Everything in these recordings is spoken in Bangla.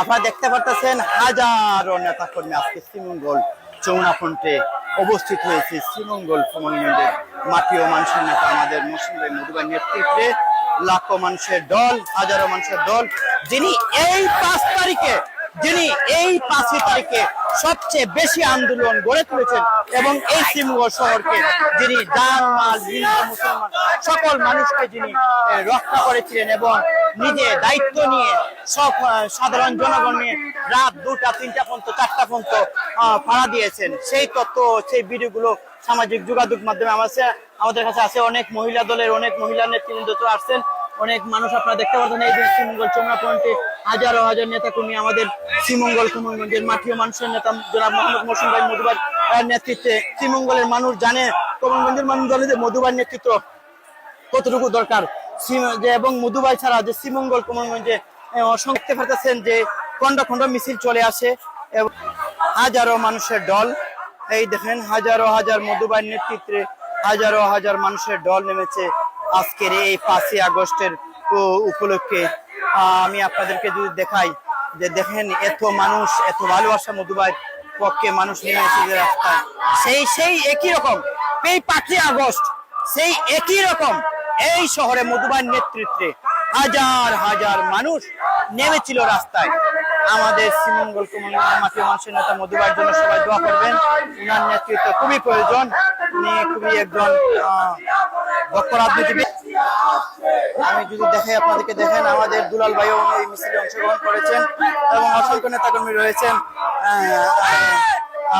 আপনারা দেখতে পারতেছেন হাজারো নেতা কর্মী আজকে শ্রীমঙ্গল চৌনা ফ্রন্টে অবস্থিত হয়েছে। শ্রীমঙ্গল কমলগঞ্জের মাটি ও মানুষের নেতা আমাদের মুসলিম মধুবাই নেতৃত্বে লাখো মানুষের দল, হাজারো মানুষের দল, যিনি এই পাঁচ তারিখে যিনি এই পাঁচই তারিখে সবচেয়ে বেশি আন্দোলন গড়ে তুলেছেন এবং এই শ্রীমঙ্গল শহরকে যিনি জান, মাল হিন্দু মুসলমান সকল মানুষকে যিনি রক্ষা করেছিলেন এবং নিজে দায়িত্ব নিয়ে সব সাধারণ জনগণ নিয়ে রাত দুটা, তিনটা পর্যন্ত, চারটা পর্যন্ত পাড়া দিয়েছেন। সেই তথ্য, সেই ভিডিওগুলো সামাজিক যোগাযোগ মাধ্যমে আমার আমাদের কাছে আছে। অনেক মহিলা দলের, অনেক মহিলা নেতৃবৃন্দ তো আসছেন। অনেক মানুষ আপনারা দেখতে পাচ্ছেন এই যে শ্রীমঙ্গল চন্দ্রা পয়েন্টে হাজারো হাজার নেতা কর্মী আমাদের শ্রীমঙ্গল কুমনগঞ্জের মাটি ও মানুষের নেতা জনাব মোহাম্মদ মৌসুম ভাই মধুবার নেতৃত্বে শ্রীমঙ্গলের মানুষ জানে কমলগঞ্জের মানুষ জানে যে মধুবার নেতৃত্ব কতটুকু দরকার। যে এবং মধুবাই ছাড়া যে শ্রীমঙ্গল কমলগঞ্জে আহ, অসংখ্য পারতেছেন যে খন্ড খন্ড মিছিল চলে আসে এবং হাজারো মানুষের দল এই দেখেন হাজারো হাজার মধুবাই নেতৃত্বে হাজারো হাজার মানুষের দল নেমেছে আজকের এই পাঁচই আগস্টের উপলক্ষে। আমি আপনাদেরকে যদি দেখাই যে দেখেন এত মানুষ, এত ভালোবাসা মধুবাই পক্ষে মানুষ নেমেছে যে রাস্তায়। সেই সেই একই রকম। এই পাঁচই আগস্ট, সেই একই রকম এই শহরে মধুবান নেতৃত্বে হাজার হাজার মানুষ নেমেছিল রাস্তায়। আমাদের শ্রীমঙ্গল মাটির মানুষের নেতা মধুবার জন্য সবাই দোয়া করবেন। উনার নেতৃত্ব খুবই প্রয়োজন। উনি খুবই একজন দক্ষ রাজনীতিবিদ। আমি যদি দেখাই আপনাদেরকে, দেখেন আমাদের দুলাল ভাইও এই মিছিলে অংশগ্রহণ করেছেন এবং অসংখ্য নেতাকর্মী রয়েছেন।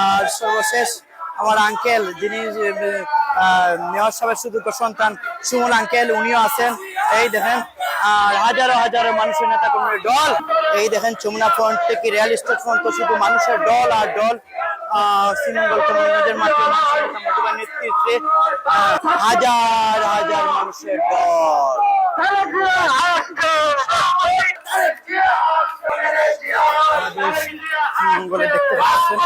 আর সর্বশেষ আমার আঙ্কেল যিনি মেয়র সাহেবের সুযোগ্য সন্তান সুমন আঙ্কেল উনিও আছেন। এই দেখেন, আর হাজারো হাজারো মানুষের নেতা কর্মীর দল। এই দেখেন চমুনা ফ্রন্ট থেকে রিয়াল এস্টেট ফ্রন্ট তো শুধু মানুষের দল আর দল। শ্রীমঙ্গল মধুবার নেতৃত্বে হাজার মানুষের দল দেখতে পাচ্ছেন।